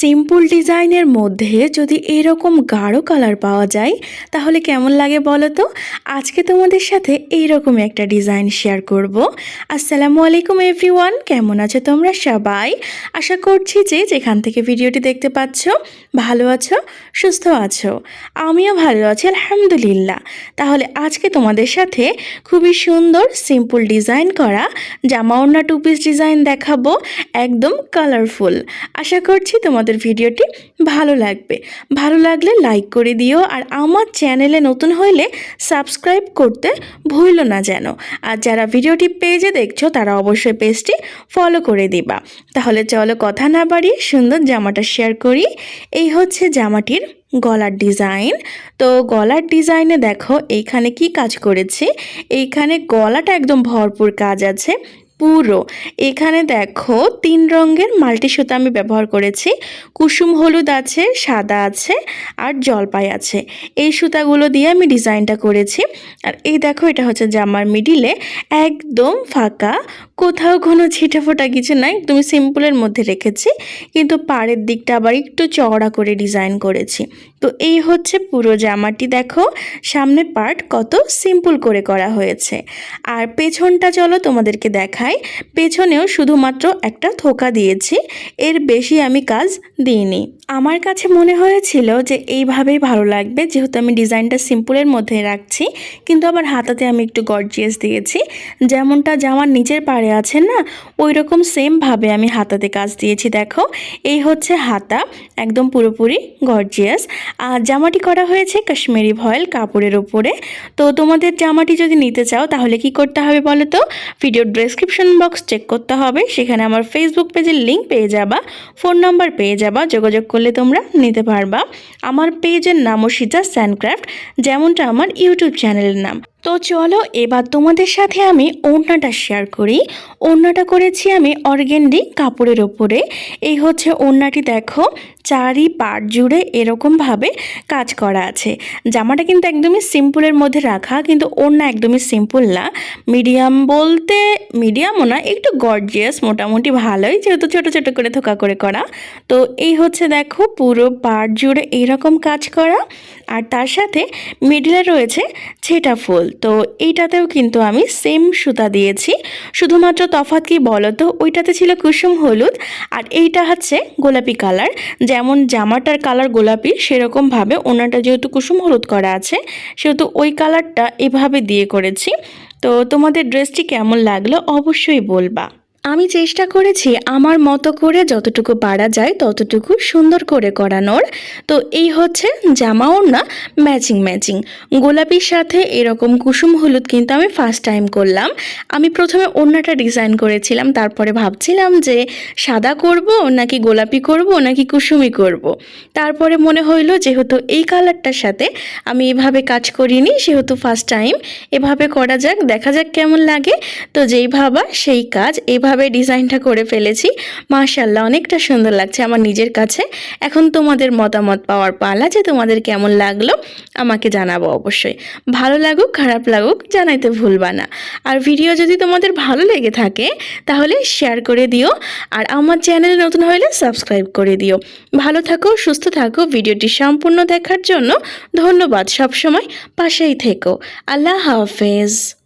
Simple ডিজাইনের মধ্যে যদি এরকম গাঢ় কালার পাওয়া যায়, তাহলে কেমন লাগে বলো তো? আজকে তোমাদের সাথে এইরকম একটা ডিজাইন শেয়ার করব। আসসালামু আলাইকুম এভরিওয়ান, কেমন আছো তোমরা সবাই? আশা করছি যে যেখান থেকে ভিডিওটি দেখতে পাচ্ছ, ভালো আছো, সুস্থ আছো। আমিও ভালো আছি, আলহামদুলিল্লাহ। তাহলে আজকে তোমাদের সাথে খুবই সুন্দর সিম্পল ডিজাইন করা জামা ওড়না টু পিস ডিজাইন দেখাবো, একদম কালারফুল আশা করছি তোমাদের ভিডিওটি ভালো লাগবে। ভালো লাগলে লাইক করে দিও আর আমার চ্যানেলে নতুন হইলে সাবস্ক্রাইব করতে ভুলো না যেন। আর যারা ভিডিওটি পেজে দেখছ, তারা অবশ্যই পেজটি ফলো করে দিবা। তাহলে চলো কথা না বাড়িয়ে সুন্দর জামাটা শেয়ার করি। এই হচ্ছে জামাটির গলার ডিজাইন তো গলার ডিজাইনে দেখো, এইখানে কি কাজ করেছে? এইখানে গলাটা একদম ভরপুর কাজ আছে। পুরো। এখানে দেখো তিন রঙের মাল্টি সুতা আমি ব্যবহার করেছি। কুসুম হলুদ আছে, সাদা আছে আর জলপাই আছে। এই সুতাগুলো দিয়ে আমি ডিজাইনটা করেছি। আর এই দেখো, এটা হচ্ছে জামার মিডিলে। একদম ফাঁকা। কোথাও কোনো ছিটে ফোটা কিছু নাই। একদম সিম্পলের মধ্যে রেখেছি। কিন্তু পাড়ের দিকটা আবার একটু চওড়া করে ডিজাইন করেছি। তো এই হচ্ছে পুরো জামাটি দেখো। সামনে পার্ট কত সিম্পল করে করা হয়েছে। আর পেছনটা চলো তোমাদেরকে দেখাই পেছনেও শুধুমাত্র একটা থোকা দিয়েছি। এর বেশি আমি কাজ দিইনি। আমার কাছে মনে হয়েছিল যে এইভাবেই ভালো লাগবে, যেহেতু আমি ডিজাইনটা সিম্পলের মধ্যে রাখছি, কিন্তু আবার হাতাতে আমি একটু গর্জিয়াস দিয়েছি। যেমনটা জামার নিচের পাড়ে আছে না ওই রকম সেমভাবে আমি হাতাতে কাজ দিয়েছি, দেখো। এই হচ্ছে হাতা, একদম পুরোপুরি গর্জিয়াস। আর জামাটি করা হয়েছে কাশ্মীরি ভয়েল কাপড়ের ওপরে তো তোমাদের জামাটি যদি নিতে চাও, তাহলে কি করতে হবে বলো তো? ভিডিও ডেসক্রিপশন বক্স চেক করতে হবে। সেখানে আমার ফেসবুক পেজের লিঙ্ক পেয়ে যাবা। ফোন নাম্বার পেয়ে যাবা। যোগাযোগ করলে তোমরা নিতে পারবা। আমার পেজের নামও সিজা স্যান্ডক্রাফট যেমনটা আমার ইউটিউব চ্যানেলের নাম। তো চলো, এবার তোমাদের সাথে আমি ওড়নাটা শেয়ার করি। ওড়নাটা করেছি আমি অর্গেন্ডি কাপড়ের ওপরে। এই হচ্ছে ওড়নাটি, দেখো, চারি পাট জুড়ে এরকমভাবে কাজ করা আছে। জামাটা কিন্তু একদমই সিম্পলের মধ্যে রাখা, কিন্তু ওড়না একদমই সিম্পল না। মিডিয়াম বলতে মিডিয়ামও না, একটু গর্জিয়াস মোটামুটি ভালোই, যেহেতু ছোট ছোট করে থোকা করে করা। তো এই হচ্ছে, দেখো, পুরো পাট জুড়ে এইরকম কাজ করা। আর তার সাথে মিডিলে রয়েছে ছেটা ফুল। তো এইটাতেও কিন্তু আমি সেম সুতা দিয়েছি। শুধুমাত্র তফাত কি বলো তো? ওইটাতে ছিল কুসুম হলুদ আর এইটা হচ্ছে গোলাপি কালার। যেমন জামাটার কালার গোলাপি সেরকমভাবে ওনাটা যেহেতু কুসুম হলুদ করা আছে, সেহেতু ওই কালারটা এভাবে দিয়ে করেছি। তো তোমাদের ড্রেসটি কেমন লাগল অবশ্যই বলবা। আমি চেষ্টা করেছি আমার মতো করে যতটুকু পারা যায় ততটুকু সুন্দর করে করানোর। তো এই হচ্ছে জামা ওড়না ম্যাচিং ম্যাচিং গোলাপির সাথে এরকম কুসুম হলুদ কিন্তু আমি ফার্স্ট টাইম করলাম। আমি প্রথমে ওড়নাটা ডিজাইন করেছিলাম, তারপরে ভাবছিলাম যে সাদা করব নাকি গোলাপি করব নাকি কুসুমি করব। তারপরে মনে হইল যেহেতু এই কালারটার সাথে আমি এভাবে কাজ করিনি, সেহেতু ফার্স্ট টাইম এভাবে করা যাক, দেখা যাক কেমন লাগে। তো যেই ভাবা সেই কাজ, এভাবে ডিজাইনটা করে ফেলেছি। মাশাল্লাহ অনেকটা সুন্দর লাগছে আমার নিজের কাছে। এখন তোমাদের মতামত পাওয়ার পালা যে তোমাদের কেমন লাগল, আমাকে জানাব অবশ্যই। ভালো লাগুক, খারাপ লাগুক, জানাইতে ভুলবা না। আর ভিডিও যদি তোমাদের ভালো লেগে থাকে, তাহলে শেয়ার করে দিও। আর আমার চ্যানেল নতুন হলে সাবস্ক্রাইব করে দিও। ভালো থাকো, সুস্থ থাকো, ভিডিওটি সম্পূর্ণ দেখার জন্য ধন্যবাদ সবসময়। পাশেই থেকো। আল্লাহ হাফেজ।